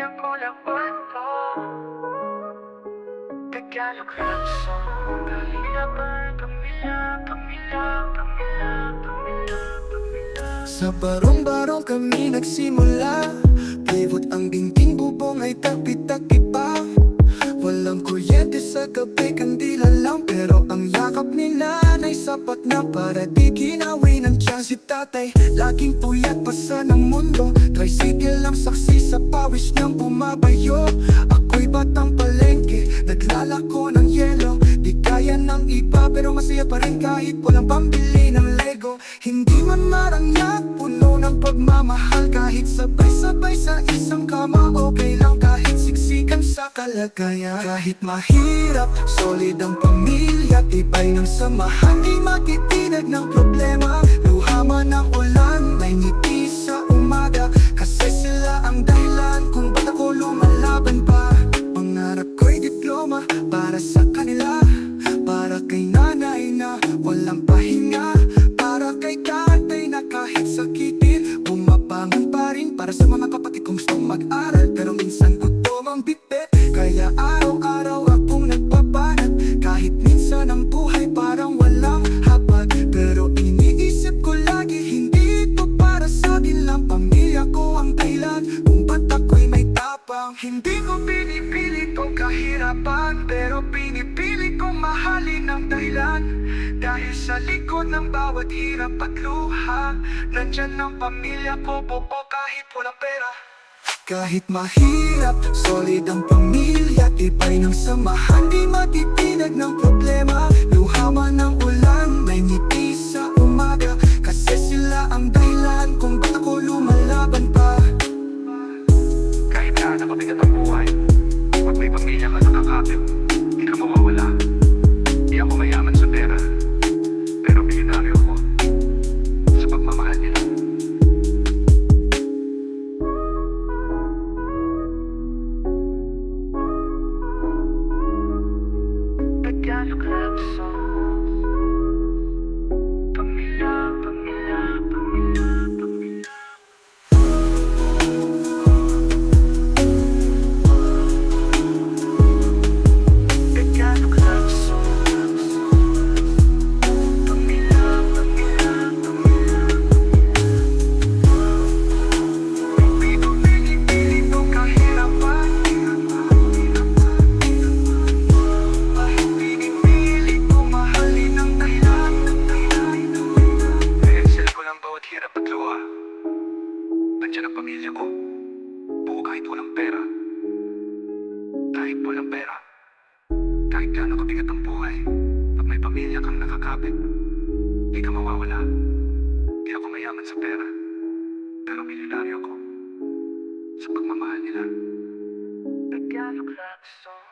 Bigyan ko ng kwento Tagalog rap song Pamilya ba? Pamilya, pamilya, pamilya. Sa barong-barong kami nagsimula. Pivot ang dingding bubong ay takpi-takpi sapat na para di ginawi ng tiyan si tatay. Laging puyat pa sa ng mundo. Tricycle lang saksi sa pawis niyang bumabayo. Ako'y batang palengke Naglalako ng yelo. Di kaya ng iba pero masaya pa rin kahit walang pambili ng Lego. Hindi man marangyat, puno ng pagmamahal. Kahit sabay-sabay sa isang kama Okay lang kahit siksikan sa kalagayan. Kahit mahirap, solid ang pamilya Tibay ng samahan, di matitinag ng problema. Luha man ang ulan, may ngiti sa umaga. Kasi sila ang dahilan kung ba't ako lumalaban pa. Pangarap ko'y diploma para sa kanila. Para kay nanay na walang pahinga. Para kay tatay na kahit sakitin Bumabangon pa rin para sa mga Hindi ko pinipili tong kahirapan Pero pinipili kong mahalin ang dahilan. Dahil sa likod ng bawat hirap at luha Nandyan ang pamilya ko, bobo kahit walang pera. Kahit mahirap, solid ang pamilya Tibay ng samahan, di matitinag ng problema. Luha man ng pera. Kahit walang pera. Kahit gaano kabigat ang buhay. Pag may pamilya kang nakakapit. Di ka mawawala. Di ako mayaman sa pera. Pero milyonaryo ko Sa pagmamahal nila. Tagalog rap song